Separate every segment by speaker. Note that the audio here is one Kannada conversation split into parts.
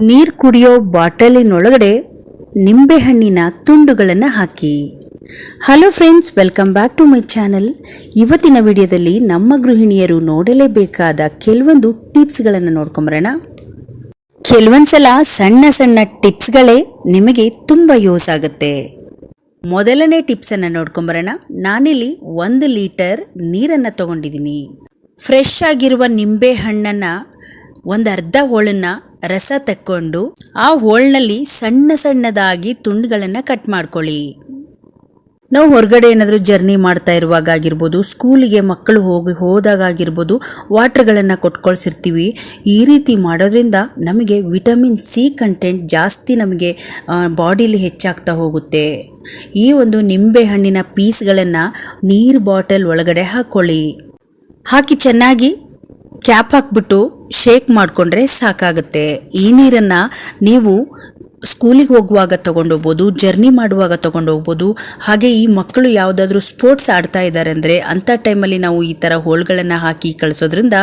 Speaker 1: ನೀರು ಕುಡಿಯೋ ಬಾಟಲಿನೊಳಗಡೆ ನಿಂಬೆಹಣ್ಣಿನ ತುಂಡುಗಳನ್ನು ಹಾಕಿ. Hello friends welcome back to my channel ಇವತ್ತಿನ ವಿಡಿಯೋದಲ್ಲಿ ನಮ್ಮ ಗೃಹಿಣಿಯರು ನೋಡಲೇಬೇಕಾದ ಕೆಲವೊಂದು ಟಿಪ್ಸ್ಗಳನ್ನು ನೋಡ್ಕೊಂಬರೋಣ. ಕೆಲವೊಂದ್ಸಲ ಸಣ್ಣ ಸಣ್ಣ ಟಿಪ್ಸ್ಗಳೇ ನಿಮಗೆ ತುಂಬ ಯೂಸ್ ಆಗುತ್ತೆ. ಮೊದಲನೇ ಟಿಪ್ಸನ್ನು ನೋಡ್ಕೊಂಬರೋಣ. ನಾನಿಲ್ಲಿ ಒಂದು ಲೀಟರ್ ನೀರನ್ನು ತಗೊಂಡಿದ್ದೀನಿ. ಫ್ರೆಶ್ ಆಗಿರುವ ನಿಂಬೆ ಹಣ್ಣನ್ನು ಒಂದು ಅರ್ಧ ಹೋಳನ್ನ ರಸ ತಕ್ಕೊಂಡು ಆ ಹೋಳ್ನಲ್ಲಿ ಸಣ್ಣ ಸಣ್ಣದಾಗಿ ತುಂಡುಗಳನ್ನು ಕಟ್ ಮಾಡ್ಕೊಳ್ಳಿ. ನಾವು ಹೊರಗಡೆ ಏನಾದರೂ ಜರ್ನಿ ಮಾಡ್ತಾ ಇರುವಾಗ ಆಗಿರ್ಬೋದು, ಸ್ಕೂಲಿಗೆ ಮಕ್ಕಳು ಹೋಗಿ ಹೋದಾಗ ಆಗಿರ್ಬೋದು ವಾಟ್ರ್ಗಳನ್ನು ಕೊಟ್ಕೊಳ್ಸಿರ್ತೀವಿ. ಈ ರೀತಿ ಮಾಡೋದ್ರಿಂದ ನಮಗೆ ವಿಟಮಿನ್ ಸಿ ಕಂಟೆಂಟ್ ಜಾಸ್ತಿ ನಮಗೆ ಬಾಡಿಲಿ ಹೆಚ್ಚಾಗ್ತಾ ಹೋಗುತ್ತೆ. ಈ ಒಂದು ನಿಂಬೆ ಹಣ್ಣಿನ ಪೀಸ್ಗಳನ್ನು ನೀರು ಬಾಟಲ್ ಒಳಗಡೆ ಹಾಕ್ಕೊಳ್ಳಿ ಹಾಕಿ ಚೆನ್ನಾಗಿ ಕ್ಯಾಪ್ ಹಾಕ್ಬಿಟ್ಟು ಶೇಕ್ ಮಾಡಿಕೊಂಡ್ರೆ ಸಾಕಾಗುತ್ತೆ. ಈ ನೀರನ್ನು ನೀವು ಸ್ಕೂಲಿಗೆ ಹೋಗುವಾಗ ತಗೊಂಡೋಗ್ಬೋದು, ಜರ್ನಿ ಮಾಡುವಾಗ ತಗೊಂಡೋಗ್ಬೋದು, ಹಾಗೆ ಈ ಮಕ್ಕಳು ಯಾವುದಾದ್ರೂ ಸ್ಪೋರ್ಟ್ಸ್ ಆಡ್ತಾ ಇದ್ದಾರೆ ಅಂದರೆ ಅಂಥ ಟೈಮಲ್ಲಿ ನಾವು ಈ ಥರ ಹೋಳ್ಗಳನ್ನು ಹಾಕಿ ಕಳಿಸೋದ್ರಿಂದ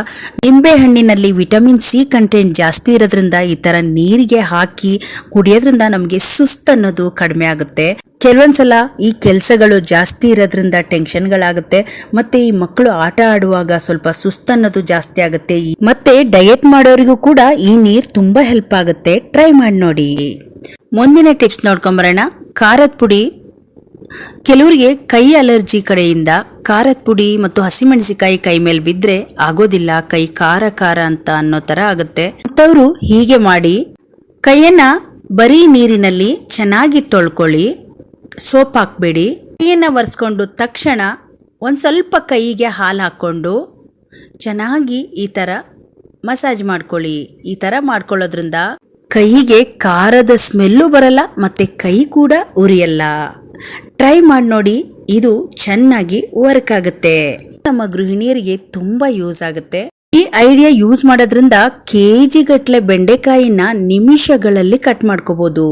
Speaker 1: ನಿಂಬೆ ಹಣ್ಣಿನಲ್ಲಿ ವಿಟಮಿನ್ ಸಿ ಕಂಟೆಂಟ್ ಜಾಸ್ತಿ ಇರೋದ್ರಿಂದ ಈ ಥರ ನೀರಿಗೆ ಹಾಕಿ ಕುಡಿಯೋದ್ರಿಂದ ನಮಗೆ ಸುಸ್ತು ಅನ್ನೋದು ಕಡಿಮೆ ಆಗುತ್ತೆ. ಕೆಲವೊಂದ್ಸಲ ಈ ಕೆಲಸಗಳು ಜಾಸ್ತಿ ಇರೋದ್ರಿಂದ ಟೆನ್ಷನ್ಗಳಾಗುತ್ತೆ. ಮತ್ತೆ ಈ ಮಕ್ಕಳು ಆಟ ಆಡುವಾಗ ಸ್ವಲ್ಪ ಸುಸ್ತನ್ನೋದು ಜಾಸ್ತಿ ಆಗುತ್ತೆ. ಮತ್ತೆ ಡಯಟ್ ಮಾಡೋರಿಗೂ ಕೂಡ ಈ ನೀರು ತುಂಬಾ ಹೆಲ್ಪ್ ಆಗುತ್ತೆ. ಟ್ರೈ ಮಾಡಿ ನೋಡಿ. ಮುಂದಿನ ಟಿಪ್ಸ್ ನೋಡ್ಕೊಂಬರೋಣ ಖಾರದ ಪುಡಿ. ಕೆಲವರಿಗೆ ಕೈ ಅಲರ್ಜಿ ಕಡೆಯಿಂದ ಖಾರದ ಪುಡಿ ಮತ್ತು ಹಸಿಮೆಣಸಿಕಾಯಿ ಕೈ ಮೇಲೆ ಬಿದ್ದರೆ ಆಗೋದಿಲ್ಲ. ಕೈ ಖಾರ ಖಾರ ಅಂತ ಅನ್ನೋ ಥರ ಆಗುತ್ತೆ. ಅಂಥವ್ರು ಹೀಗೆ ಮಾಡಿ ಕೈಯನ್ನ ಬರೀ ನೀರಿನಲ್ಲಿ ಚೆನ್ನಾಗಿ ತೊಳ್ಕೊಳ್ಳಿ. ಸೋಪ್ ಹಾಕಬೇಡಿ. ಕೈಯನ್ನು ಒರೆಸ್ಕೊಂಡು ತಕ್ಷಣ ಒಂದು ಸ್ವಲ್ಪ ಕೈಗೆ ಹಾಲು ಹಾಕ್ಕೊಂಡು ಚೆನ್ನಾಗಿ ಈ ಥರ ಮಸಾಜ್ ಮಾಡ್ಕೊಳ್ಳಿ. ಈ ಥರ ಮಾಡ್ಕೊಳ್ಳೋದ್ರಿಂದ ಕೈಗೆ ಖಾರದ ಸ್ಮೆಲ್ಲು ಬರಲ್ಲ ಮತ್ತು ಕೈ ಕೂಡ ಉರಿಯಲ್ಲ. ಟ್ರೈ ಮಾಡಿ ನೋಡಿ, ಇದು ಚೆನ್ನಾಗಿ ವರ್ಕ್ ಆಗುತ್ತೆ. ನಮ್ಮ ಗೃಹಿಣಿಯರಿಗೆ ತುಂಬ ಯೂಸ್ ಆಗುತ್ತೆ. ಈ ಐಡಿಯಾ ಯೂಸ್ ಮಾಡೋದ್ರಿಂದ ಕೆ ಜಿ ಗಟ್ಟಲೆ ಬೆಂಡೆಕಾಯಿನ ನಿಮಿಷಗಳಲ್ಲಿ ಕಟ್ ಮಾಡ್ಕೋಬೋದು.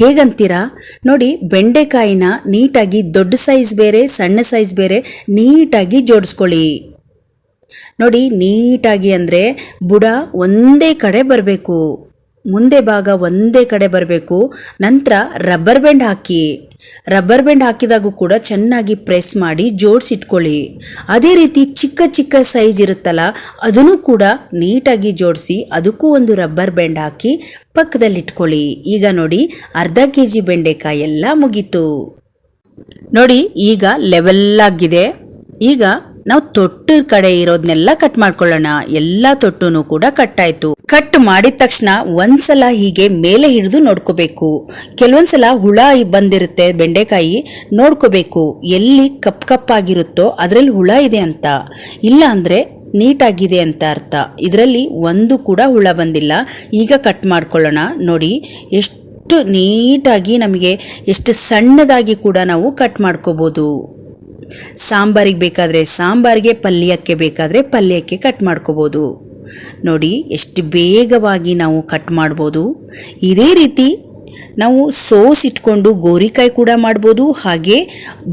Speaker 1: ಹೇಗಂತೀರಾ? ನೋಡಿ, ಬೆಂಡೆಕಾಯಿನ ನೀಟಾಗಿ ದೊಡ್ಡ ಸೈಜ್ ಬೇರೆ, ಸಣ್ಣ ಸೈಜ್ ಬೇರೆ ನೀಟಾಗಿ ಜೋಡಿಸ್ಕೊಳ್ಳಿ. ನೋಡಿ, ನೀಟಾಗಿ ಅಂದರೆ ಬುಡ ಒಂದೇ ಕಡೆ ಬರಬೇಕು. ಮುಂದೆ ಭಾಗ ಒಂದೇ ಕಡೆ ಬರಬೇಕು. ನಂತರ ರಬ್ಬರ್ ಬ್ಯಾಂಡ್ ಹಾಕಿ. ರಬ್ಬರ್ ಬ್ಯಾಂಡ್ ಹಾಕಿದಾಗೂ ಕೂಡ ಚೆನ್ನಾಗಿ ಪ್ರೆಸ್ ಮಾಡಿ ಜೋಡಿಸಿಟ್ಕೊಳ್ಳಿ. ಅದೇ ರೀತಿ ಚಿಕ್ಕ ಚಿಕ್ಕ ಸೈಜ್ ಇರುತ್ತಲ್ಲ, ಅದನ್ನು ಕೂಡ ನೀಟಾಗಿ ಜೋಡಿಸಿ ಅದಕ್ಕೂ ಒಂದು ರಬ್ಬರ್ ಬ್ಯಾಂಡ್ ಹಾಕಿ ಪಕ್ಕದಲ್ಲಿಟ್ಕೊಳ್ಳಿ. ಈಗ ನೋಡಿ, ಅರ್ಧ ಕೆ ಜಿ ಬೆಂಡೆಕಾಯಿ ಎಲ್ಲ ಮುಗೀತು. ನೋಡಿ, ಈಗ ಲೆವೆಲ್ಲಾಗಿದೆ ಈಗ ನಾವು ತೊಟ್ಟು ಕಡೆ ಇರೋದನ್ನೆಲ್ಲ ಕಟ್ ಮಾಡ್ಕೊಳ್ಳೋಣ. ಎಲ್ಲ ತೊಟ್ಟುನು ಕೂಡ ಕಟ್ ಆಯ್ತು. ಕಟ್ ಮಾಡಿದ ತಕ್ಷಣ ಒಂದ್ಸಲ ಹೀಗೆ ಮೇಲೆ ಹಿಡಿದು ನೋಡ್ಕೋಬೇಕು. ಕೆಲವೊಂದ್ಸಲ ಹುಳ ಬಂದಿರುತ್ತೆ ಬೆಂಡೆಕಾಯಿ ನೋಡ್ಕೋಬೇಕು. ಎಲ್ಲಿ ಕಪ್ ಕಪ್ಪಾಗಿರುತ್ತೋ ಅದರಲ್ಲಿ ಹುಳ ಇದೆ ಅಂತ. ಇಲ್ಲ ಅಂದ್ರೆ ನೀಟಾಗಿದೆ ಅಂತ ಅರ್ಥ. ಇದರಲ್ಲಿ ಒಂದು ಕೂಡ ಹುಳ ಬಂದಿಲ್ಲ. ಈಗ ಕಟ್ ಮಾಡ್ಕೊಳ್ಳೋಣ. ನೋಡಿ, ಎಷ್ಟು ನೀಟಾಗಿ ನಮಗೆ ಎಷ್ಟು ಸಣ್ಣದಾಗಿ ಕೂಡ ನಾವು ಕಟ್ ಮಾಡ್ಕೋಬೋದು. ಸಾಂಬಾರಿಗೆ ಬೇಕಾದರೆ ಸಾಂಬಾರಿಗೆ, ಪಲ್ಯಕ್ಕೆ ಬೇಕಾದರೆ ಪಲ್ಯಕ್ಕೆ ಕಟ್ ಮಾಡ್ಕೋಬೋದು. ನೋಡಿ, ಎಷ್ಟು ಬೇಗವಾಗಿ ನಾವು ಕಟ್ ಮಾಡ್ಬೋದು. ಇದೇ ರೀತಿ ನಾವು ಸೋಸ್ ಇಟ್ಕೊಂಡು ಗೋರಿಕಾಯಿ ಕೂಡ ಮಾಡ್ಬೋದು, ಹಾಗೆ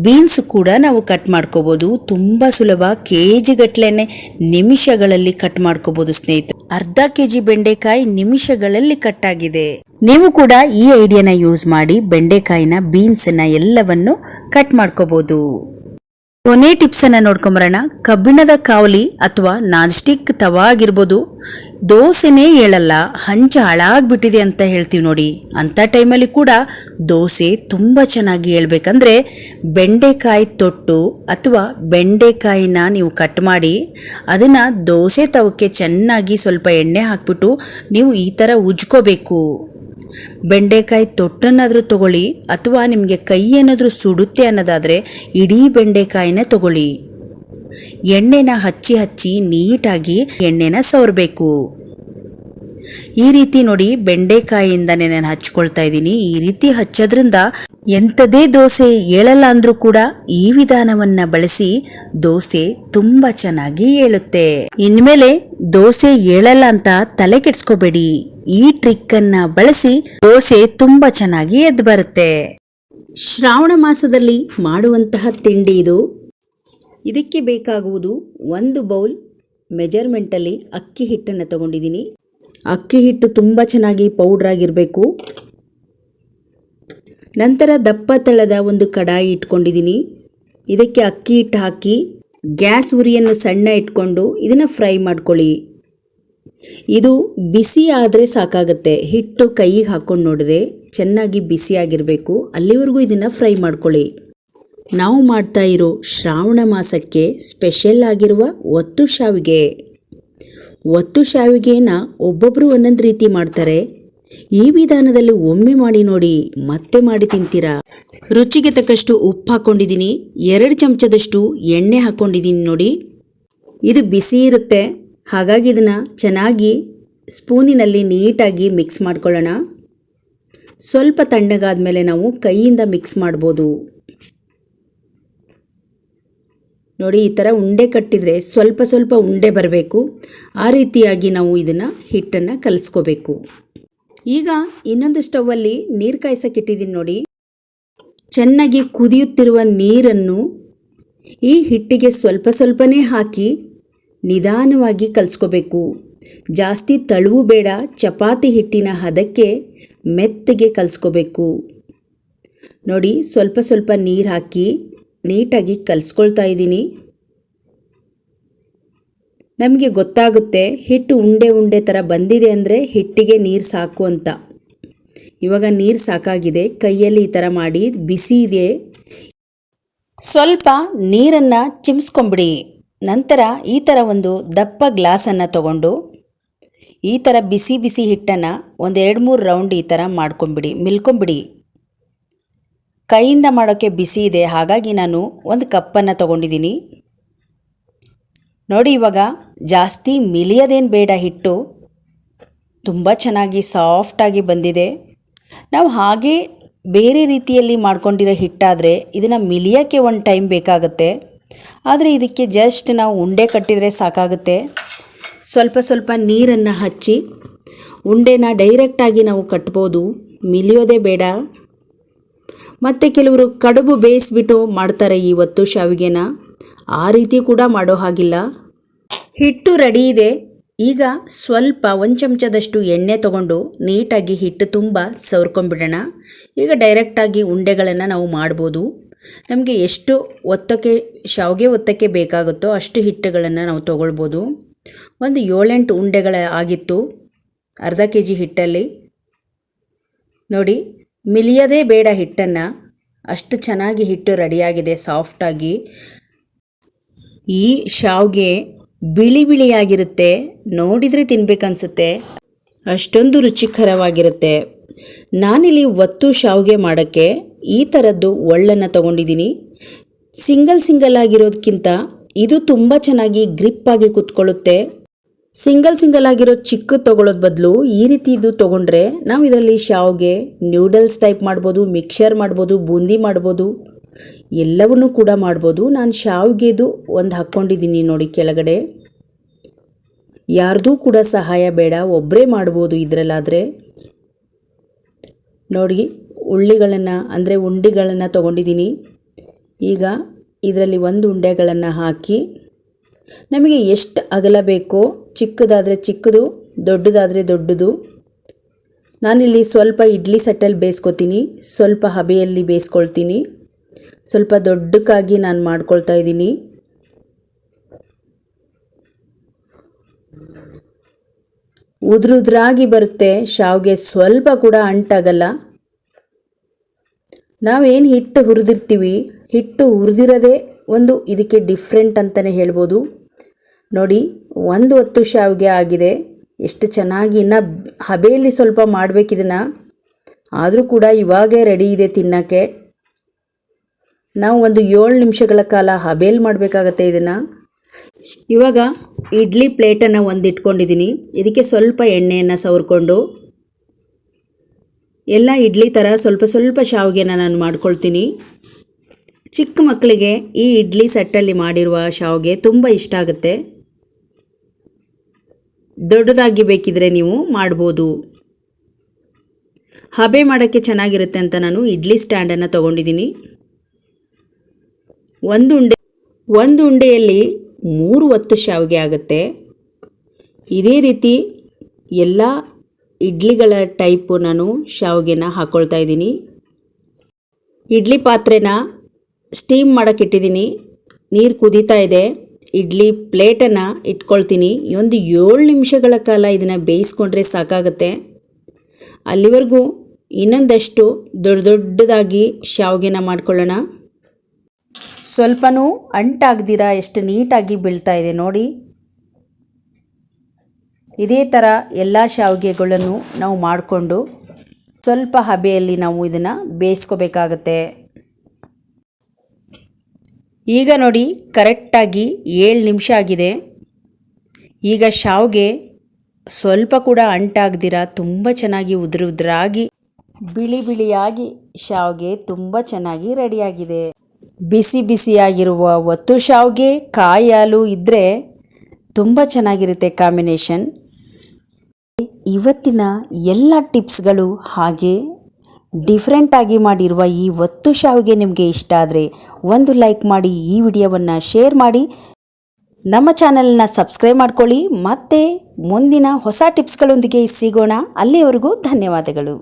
Speaker 1: ಬೀನ್ಸ್ ಕೂಡ ನಾವು ಕಟ್ ಮಾಡ್ಕೋಬೋದು. ತುಂಬ ಸುಲಭ ಕೆ ಜಿ ಗಟ್ಲೆನೆ ನಿಮಿಷಗಳಲ್ಲಿ ಕಟ್ ಮಾಡ್ಕೋಬೋದು ಸ್ನೇಹಿತರೆ. ಅರ್ಧ ಕೆ ಜಿ ಬೆಂಡೆಕಾಯಿ ನಿಮಿಷಗಳಲ್ಲಿ ಕಟ್ ಆಗಿದೆ. ನೀವು ಕೂಡ ಈ ಐಡಿಯಾನ ಯೂಸ್ ಮಾಡಿ ಬೆಂಡೆಕಾಯಿನ ಬೀನ್ಸನ್ನ ಎಲ್ಲವನ್ನು ಕಟ್ ಮಾಡ್ಕೋಬೋದು. ಕೊನೆ ಟಿಪ್ಸ್ ಅನ್ನ ನೋಡ್ಕೊಂಬರೋಣ. ಕಬ್ಬಿಣದ ಕಾವಲಿ ಅಥವಾ ನಾನ್ ಸ್ಟಿಕ್ ತವಾ ಆಗಿರ್ಬೋದು. ದೋಸೆನೇ ಹೇಳಲ್ಲ, ಹಂಚ ಹಾಳಾಗ್ಬಿಟ್ಟಿದೆ ಅಂತ ಹೇಳ್ತೀವಿ ನೋಡಿ. ಅಂಥ ಟೈಮಲ್ಲಿ ಕೂಡ ದೋಸೆ ತುಂಬ ಚೆನ್ನಾಗಿ ಹೇಳ್ಬೇಕಂದ್ರೆ ಬೆಂಡೆಕಾಯಿ ತೊಟ್ಟು ಅಥವಾ ಬೆಂಡೆಕಾಯಿನ ನೀವು ಕಟ್ ಮಾಡಿ, ಅದನ್ನು ದೋಸೆ ತವಕ್ಕೆ ಚೆನ್ನಾಗಿ ಸ್ವಲ್ಪ ಎಣ್ಣೆ ಹಾಕ್ಬಿಟ್ಟು ನೀವು ಈ ಥರ ಉಜ್ಕೋಬೇಕು. ಬೆಂಡೆಕಾಯಿ ತೊಟ್ಟನ್ನಾದರೂ ತಗೊಳ್ಳಿ ಅಥವಾ ನಿಮಗೆ ಕೈ ಏನಾದರೂ ಸುಡುತ್ತೆ ಅನ್ನೋದಾದರೆ ಇಡೀ ಬೆಂಡೆಕಾಯಿನ ತಗೊಳ್ಳಿ. ಎಣ್ಣೆನ ಹಚ್ಚಿ ಹಚ್ಚಿ ನೀಟಾಗಿ ಎಣ್ಣೆನ ಸವರಬೇಕು. ಈ ರೀತಿ ನೋಡಿ ಬೆಂಡೆಕಾಯಿಯಿಂದನೇ ನಾನು ಹಚ್ಕೊಳ್ತಾ ಇದ್ದೀನಿ. ಈ ರೀತಿ ಹಚ್ಚೋದ್ರಿಂದ ಎಂಥದೇ ದೋಸೆ ಏಳಲ್ಲ ಅಂದ್ರೂ ಕೂಡ ಈ ವಿಧಾನವನ್ನ ಬಳಸಿ ದೋಸೆ ತುಂಬ ಚೆನ್ನಾಗಿ ಏಳುತ್ತೆ. ಇನ್ಮೇಲೆ ದೋಸೆ ಏಳಲ್ಲ ಅಂತ ತಲೆ ಕೆಡ್ಸ್ಕೋಬೇಡಿ. ಈ ಟ್ರಿಕ್ ಅನ್ನ ಬಳಸಿ ದೋಸೆ ತುಂಬ ಚೆನ್ನಾಗಿ ಎದ್ದು ಬರುತ್ತೆ. ಶ್ರಾವಣ ಮಾಸದಲ್ಲಿ ಮಾಡುವಂತಹ ತಿಂಡಿ ಇದು. ಇದಕ್ಕೆ ಬೇಕಾಗುವುದು ಒಂದು ಬೌಲ್ ಮೆಜರ್ಮೆಂಟಲ್ಲಿ ಅಕ್ಕಿ ಹಿಟ್ಟನ್ನು ತಗೊಂಡಿದ್ದೀನಿ. ಅಕ್ಕಿ ಹಿಟ್ಟು ತುಂಬ ಚೆನ್ನಾಗಿ ಪೌಡ್ರಾಗಿರಬೇಕು ನಂತರ ದಪ್ಪ ತಳದ ಒಂದು ಕಡಾಯಿ ಇಟ್ಕೊಂಡಿದ್ದೀನಿ. ಇದಕ್ಕೆ ಅಕ್ಕಿ ಹಿಟ್ಟು ಹಾಕಿ, ಗ್ಯಾಸ್ ಉರಿಯನ್ನು ಸಣ್ಣ ಇಟ್ಕೊಂಡು ಇದನ್ನು ಫ್ರೈ ಮಾಡ್ಕೊಳ್ಳಿ. ಇದು ಬಿಸಿ ಆದರೆ ಸಾಕಾಗುತ್ತೆ. ಹಿಟ್ಟು ಕೈಗೆ ಹಾಕ್ಕೊಂಡು ನೋಡಿದ್ರೆ ಚೆನ್ನಾಗಿ ಬಿಸಿಯಾಗಿರಬೇಕು ಅಲ್ಲಿವರೆಗೂ ಇದನ್ನು ಫ್ರೈ ಮಾಡ್ಕೊಳ್ಳಿ. ನಾವು ಮಾಡ್ತಾ ಇರೋ ಶ್ರಾವಣ ಮಾಸಕ್ಕೆ ಸ್ಪೆಷಲ್ ಆಗಿರುವ ಒತ್ತು ಶಾವಿಗೆ. ಒತ್ತು ಶಾವಿಗೆಯನ್ನ ಒಬ್ಬೊಬ್ಬರು ಒಂದೊಂದು ರೀತಿ ಮಾಡ್ತಾರೆ. ಈ ವಿಧಾನದಲ್ಲಿ ಒಮ್ಮೆ ಮಾಡಿ ನೋಡಿ ಮತ್ತೆ ಮಾಡಿ ತಿಂತೀರಾ? ರುಚಿಗೆ ತಕ್ಕಷ್ಟು ಉಪ್ಪು ಹಾಕ್ಕೊಂಡಿದ್ದೀನಿ ಎರಡು ಚಮಚದಷ್ಟು ಎಣ್ಣೆ ಹಾಕ್ಕೊಂಡಿದ್ದೀನಿ ನೋಡಿ. ಇದು ಬಿಸಿ ಇರುತ್ತೆ. ಹಾಗಾಗಿ ಇದನ್ನು ಚೆನ್ನಾಗಿ ಸ್ಪೂನಿನಲ್ಲಿ ನೀಟಾಗಿ ಮಿಕ್ಸ್ ಮಾಡ್ಕೊಳ್ಳೋಣ. ಸ್ವಲ್ಪ ತಣ್ಣಗಾದ ಮೇಲೆ ನಾವು ಕೈಯಿಂದ ಮಿಕ್ಸ್ ಮಾಡ್ಬೋದು. ನೋಡಿ, ಈ ಥರ ಉಂಡೆ ಕಟ್ಟಿದರೆ ಸ್ವಲ್ಪ ಸ್ವಲ್ಪ ಉಂಡೆ ಬರಬೇಕು. ಆ ರೀತಿಯಾಗಿ ನಾವು ಇದನ್ನು ಹಿಟ್ಟನ್ನು ಕಲಿಸ್ಕೋಬೇಕು. ಈಗ ಇನ್ನೊಂದು ಸ್ಟವ್ವಲ್ಲಿ ನೀರು ಕಾಯ್ಸಕ್ಕಿಟ್ಟಿದ್ದೀನಿ ನೋಡಿ. ಚೆನ್ನಾಗಿ ಕುದಿಯುತ್ತಿರುವ ನೀರನ್ನು ಈ ಹಿಟ್ಟಿಗೆ ಸ್ವಲ್ಪ ಸ್ವಲ್ಪನೇ ಹಾಕಿ ನಿಧಾನವಾಗಿ ಕಲಿಸ್ಕೋಬೇಕು. ಜಾಸ್ತಿ ತಳುವು ಬೇಡ, ಚಪಾತಿ ಹಿಟ್ಟಿನ ಹದಕ್ಕೆ ಮೆತ್ತಗೆ ಕಲಿಸ್ಕೋಬೇಕು. ನೋಡಿ, ಸ್ವಲ್ಪ ಸ್ವಲ್ಪ ನೀರು ಹಾಕಿ ನೀಟಾಗಿ ಕಲಿಸ್ಕೊಳ್ತಾ ಇದ್ದೀನಿ. ನಮಗೆ ಗೊತ್ತಾಗುತ್ತೆ ಹಿಟ್ಟು ಉಂಡೆ ಉಂಡೆ ಥರ ಬಂದಿದೆ ಅಂದರೆ ಹಿಟ್ಟಿಗೆ ನೀರು ಸಾಕು ಅಂತ. ಇವಾಗ ನೀರು ಸಾಕಾಗಿದೆ, ಕೈಯಲ್ಲಿ ಈ ಥರ ಮಾಡಿ, ಬಿಸಿ ಇದೆ. ಸ್ವಲ್ಪ ನೀರನ್ನು ಚಿಮ್ಸ್ಕೊಂಬಿಡಿ. ನಂತರ ಈ ಥರ ಒಂದು ದಪ್ಪ ಗ್ಲಾಸನ್ನು ತಗೊಂಡು ಈ ಥರ ಬಿಸಿ ಬಿಸಿ ಹಿಟ್ಟನ್ನು ಒಂದು ಎರಡು ಮೂರು ರೌಂಡ್ ಈ ಥರ ಮಾಡ್ಕೊಂಬಿಡಿ, ಮಿಲ್ಕೊಂಬಿಡಿ. ಕೈಯಿಂದ ಮಾಡೋಕ್ಕೆ ಬಿಸಿ ಇದೆ, ಹಾಗಾಗಿ ನಾನು ಒಂದು ಕಪ್ಪನ್ನು ತಗೊಂಡಿದ್ದೀನಿ. ನೋಡಿ ಇವಾಗ, ಜಾಸ್ತಿ ಮಿಲಿಯೋದೇನು ಬೇಡ ಹಿಟ್ಟು. ತುಂಬ ಚೆನ್ನಾಗಿ ಸಾಫ್ಟಾಗಿ ಬಂದಿದೆ. ನಾವು ಹಾಗೆ ಬೇರೆ ರೀತಿಯಲ್ಲಿ ಮಾಡ್ಕೊಂಡಿರೋ ಹಿಟ್ಟಾದರೆ ಇದನ್ನು ಮಿಲಿಯೋಕ್ಕೆ ಒಂದು ಟೈಮ್ ಬೇಕಾಗುತ್ತೆ. ಆದರೆ ಇದಕ್ಕೆ ಜಸ್ಟ್ ನಾವು ಉಂಡೆ ಕಟ್ಟಿದರೆ ಸಾಕಾಗುತ್ತೆ. ಸ್ವಲ್ಪ ಸ್ವಲ್ಪ ನೀರನ್ನು ಹಚ್ಚಿ, ಉಂಡೆನ ಡೈರೆಕ್ಟಾಗಿ ನಾವು ಕಟ್ಬೋದು. ಮಿಲಿಯೋದೇ ಬೇಡ. ಮತ್ತು ಕೆಲವರು ಕಡುಬು ಬೇಯಿಸ್ಬಿಟ್ಟು ಮಾಡ್ತಾರೆ ಈ ಒತ್ತು ಶಾವಿಗೆನ. ಆ ರೀತಿ ಕೂಡ ಮಾಡೋ ಹಾಗಿಲ್ಲ. ಹಿಟ್ಟು ರೆಡಿ ಇದೆ. ಈಗ ಸ್ವಲ್ಪ ಒಂದು ಚಮಚದಷ್ಟು ಎಣ್ಣೆ ತಗೊಂಡು ನೀಟಾಗಿ ಹಿಟ್ಟು ತುಂಬ ಸವರ್ಕೊಂಬಿಡೋಣ ಈಗ ಡೈರೆಕ್ಟಾಗಿ ಉಂಡೆಗಳನ್ನು ನಾವು ಮಾಡ್ಬೋದು. ನಮಗೆ ಎಷ್ಟು ಒತ್ತಕ್ಕೆ, ಶಾವಿಗೆ ಒತ್ತಕ್ಕೆ ಬೇಕಾಗುತ್ತೋ ಅಷ್ಟು ಹಿಟ್ಟುಗಳನ್ನು ನಾವು ತೊಗೊಳ್ಬೋದು. ಒಂದು ಏಳೆಂಟು ಉಂಡೆಗಳ ಆಗಿತ್ತು. ಅರ್ಧ ಕೆ ಜಿ ಹಿಟ್ಟಲ್ಲಿ. ನೋಡಿ ಮಿಲಿಯದೇ ಬೇಡ ಹಿಟ್ಟನ್ನು. ಅಷ್ಟು ಚೆನ್ನಾಗಿ ಹಿಟ್ಟು ರೆಡಿಯಾಗಿದೆ, ಸಾಫ್ಟಾಗಿ. ಈ ಶಾವ್ಗೆ ಬಿಳಿ ಬಿಳಿಯಾಗಿರುತ್ತೆ. ನೋಡಿದರೆ ತಿನ್ಬೇಕನ್ಸುತ್ತೆ. ಅಷ್ಟೊಂದು ರುಚಿಕರವಾಗಿರುತ್ತೆ. ನಾನಿಲ್ಲಿ ಒತ್ತು ಶಾವ್ಗೆ ಮಾಡೋಕ್ಕೆ ಈ ಥರದ್ದು ಒಳ್ಳನ್ನು ತಗೊಂಡಿದ್ದೀನಿ. ಸಿಂಗಲ್ ಸಿಂಗಲ್ ಆಗಿರೋದಕ್ಕಿಂತ ಇದು ತುಂಬ ಚೆನ್ನಾಗಿ ಗ್ರಿಪ್ಪಾಗಿ ಕುತ್ಕೊಳ್ಳುತ್ತೆ. ಸಿಂಗಲ್ ಸಿಂಗಲ್ ಆಗಿರೋ ಚಿಕ್ಕ ತೊಗೊಳೋದ್ ಬದಲು ಈ ರೀತಿ ಇದು ತೊಗೊಂಡ್ರೆ ನಾವು ಇದರಲ್ಲಿ ಶಾವ್ಗೆ ನ್ಯೂಡಲ್ಸ್ ಟೈಪ್ ಮಾಡ್ಬೋದು ಮಿಕ್ಸರ್ ಮಾಡ್ಬೋದು, ಬೂಂದಿ ಮಾಡ್ಬೋದು, ಎಲ್ಲವನ್ನೂ ಕೂಡ ಮಾಡ್ಬೋದು. ನಾನು ಶಾವ್ಗೆದು ಒಂದು ಹಾಕ್ಕೊಂಡಿದ್ದೀನಿ ನೋಡಿ ಕೆಳಗಡೆ. ಯಾರ್ದೂ ಕೂಡ ಸಹಾಯ ಬೇಡ ಒಬ್ಬರೇ ಮಾಡ್ಬೋದು ಇದರಲ್ಲಾದರೆ. ನೋಡಿ, ಉಳ್ಳಿಗಳನ್ನು, ಅಂದರೆ ಉಂಡೆಗಳನ್ನು ತೊಗೊಂಡಿದ್ದೀನಿ. ಈಗ ಇದರಲ್ಲಿ ಒಂದು ಉಂಡೆಗಳನ್ನು ಹಾಕಿ ನಮಗೆ ಎಷ್ಟು ಅಗಲ ಬೇಕೋ ಚಿಕ್ಕದಾದರೆ ಚಿಕ್ಕದು, ದೊಡ್ಡದಾದರೆ ದೊಡ್ಡದು. ನಾನಿಲ್ಲಿ ಸ್ವಲ್ಪ ಇಡ್ಲಿ ಸಟ್ಟಲ್ಲಿ ಬೇಯಿಸ್ಕೊತೀನಿ, ಸ್ವಲ್ಪ ಹಬೆಯಲ್ಲಿ ಬೇಯಿಸ್ಕೊಳ್ತೀನಿ. ಸ್ವಲ್ಪ ದೊಡ್ಡಕ್ಕಾಗಿ ನಾನು ಮಾಡ್ಕೊಳ್ತಾ ಇದ್ದೀನಿ. ಉದ್ರುದ್ರಾಗಿ ಬರುತ್ತೆ, ಶಾವಿಗೆ ಸ್ವಲ್ಪ ಕೂಡ ಅಂಟಾಗಲ್ಲ. ನಾವೇನು ಹಿಟ್ಟು ಹುರಿದಿರ್ತೀವಿ, ಹಿಟ್ಟು ಹುರಿದಿರೋದೇ ಒಂದು ಇದಕ್ಕೆ ಡಿಫ್ರೆಂಟ್ ಅಂತಲೇ ಹೇಳ್ಬೋದು. ನೋಡಿ, ಒಂದು ಹೊತ್ತು ಶಾವಿಗೆ ಆಗಿದೆ. ಎಷ್ಟು ಚೆನ್ನಾಗಿ ಇನ್ನು ಹಬೆಯಲ್ಲಿ ಸ್ವಲ್ಪ ಮಾಡಬೇಕಿದನ್ನು ಆದರೂ ಕೂಡ ಇವಾಗೇ ರೆಡಿ ಇದೆ ತಿನ್ನೋಕ್ಕೆ. ನಾವು ಒಂದು ಏಳು ನಿಮಿಷಗಳ ಕಾಲ ಹಬೇಲಿ ಮಾಡಬೇಕಾಗತ್ತೆ ಇದನ್ನು. ಇವಾಗ ಇಡ್ಲಿ ಪ್ಲೇಟನ್ನು ಒಂದು ಇಟ್ಕೊಂಡಿದ್ದೀನಿ ಇದಕ್ಕೆ ಸ್ವಲ್ಪ ಎಣ್ಣೆಯನ್ನು ಸವರ್ಕೊಂಡು. ಎಲ್ಲ ಇಡ್ಲಿ ಥರ ಸ್ವಲ್ಪ ಸ್ವಲ್ಪ ಶಾವಿಗೆನ ನಾನು ಮಾಡ್ಕೊಳ್ತೀನಿ. ಚಿಕ್ಕ ಮಕ್ಕಳಿಗೆ ಈ ಇಡ್ಲಿ ಸೆಟ್ಟಲ್ಲಿ ಮಾಡಿರುವ ಶಾವಿಗೆ ತುಂಬ ಇಷ್ಟ ಆಗುತ್ತೆ. ದೊಡ್ಡದಾಗಿ ಬೇಕಿದ್ರೆ ನೀವು ಮಾಡ್ಬೋದು. ಹಬೆ ಮಾಡೋಕ್ಕೆ ಚೆನ್ನಾಗಿರುತ್ತೆ ಅಂತ ನಾನು ಇಡ್ಲಿ ಸ್ಟ್ಯಾಂಡನ್ನು ತೊಗೊಂಡಿದ್ದೀನಿ. ಒಂದು ಉಂಡೆ, ಒಂದು ಉಂಡೆಯಲ್ಲಿ ಮೂರು ಹೊತ್ತು ಶಾವಿಗೆ ಆಗುತ್ತೆ. ಇದೇ ರೀತಿ ಎಲ್ಲ ಇಡ್ಲಿಗಳ ಟೈಪು ನಾನು ಶಾವಿಗೆನ ಹಾಕ್ಕೊಳ್ತಾ ಇದ್ದೀನಿ. ಇಡ್ಲಿ ಪಾತ್ರೆನ ಸ್ಟೀಮ್ ಮಾಡೋಕ್ಕಿಟ್ಟಿದ್ದೀನಿ ನೀರು ಕುದೀತಾ ಇದೆ. ಇಡ್ಲಿ ಪ್ಲೇಟನ್ನು ಇಟ್ಕೊಳ್ತೀನಿ. ಒಂದು ಏಳು ನಿಮಿಷಗಳ ಕಾಲ ಇದನ್ನು ಬೇಯಿಸ್ಕೊಂಡ್ರೆ ಸಾಕಾಗುತ್ತೆ. ಅಲ್ಲಿವರೆಗೂ ಇನ್ನೊಂದಷ್ಟು ದೊಡ್ಡ ದೊಡ್ಡದಾಗಿ ಶಾವಿಗೆನ ಮಾಡ್ಕೊಳ್ಳೋಣ. ಸ್ವಲ್ಪನೂ ಅಂಟಾಗ್ದಿರ, ಎಷ್ಟು ನೀಟಾಗಿ ಬೀಳ್ತಾ ಇದೆ ನೋಡಿ. ಇದೇ ಥರ ಎಲ್ಲ ಶಾವಿಗೆಗಳನ್ನು ನಾವು ಮಾಡಿಕೊಂಡು ಸ್ವಲ್ಪ ಹಬೆಯಲ್ಲಿ ನಾವು ಇದನ್ನು ಬೇಯಿಸ್ಕೋಬೇಕಾಗತ್ತೆ. ಈಗ ನೋಡಿ, ಕರೆಕ್ಟಾಗಿ ಏಳು ನಿಮಿಷ ಆಗಿದೆ. ಈಗ ಶಾವ್ಗೆ ಸ್ವಲ್ಪ ಕೂಡ ಅಂಟಾಗ್ದಿರ, ತುಂಬ ಚೆನ್ನಾಗಿ ಉದುರು ಉದುರಾಗಿ ಬಿಳಿ ಬಿಳಿಯಾಗಿ ಶಾವ್ಗೆ ತುಂಬ ಚೆನ್ನಾಗಿ ರೆಡಿಯಾಗಿದೆ ಬಿಸಿ ಬಿಸಿಯಾಗಿರುವ ಒತ್ತು ಶಾವ್ಗೆ, ಕಾಯಿ ಹಾಲು ಇದ್ದರೆ ತುಂಬ ಚೆನ್ನಾಗಿರುತ್ತೆ ಕಾಂಬಿನೇಷನ್ ಇವತ್ತಿನ ಎಲ್ಲ ಟಿಪ್ಸ್ಗಳು ಹಾಗೆ ಡಿಫ್ರೆಂಟಾಗಿ ಮಾಡಿರುವ ಈ ಒತ್ತು ಶಾವಿಗೆ ನಿಮಗೆ ಇಷ್ಟ ಆದರೆ ಒಂದು ಲೈಕ್ ಮಾಡಿ ಈ ವಿಡಿಯೋವನ್ನು ಶೇರ್ ಮಾಡಿ. ನಮ್ಮ ಚಾನಲನ್ನ ಸಬ್ಸ್ಕ್ರೈಬ್ ಮಾಡ್ಕೊಳ್ಳಿ. ಮತ್ತೆ ಮುಂದಿನ ಹೊಸ ಟಿಪ್ಸ್ಗಳೊಂದಿಗೆ ಸಿಗೋಣ. ಅಲ್ಲಿಯವರೆಗೂ ಧನ್ಯವಾದಗಳು.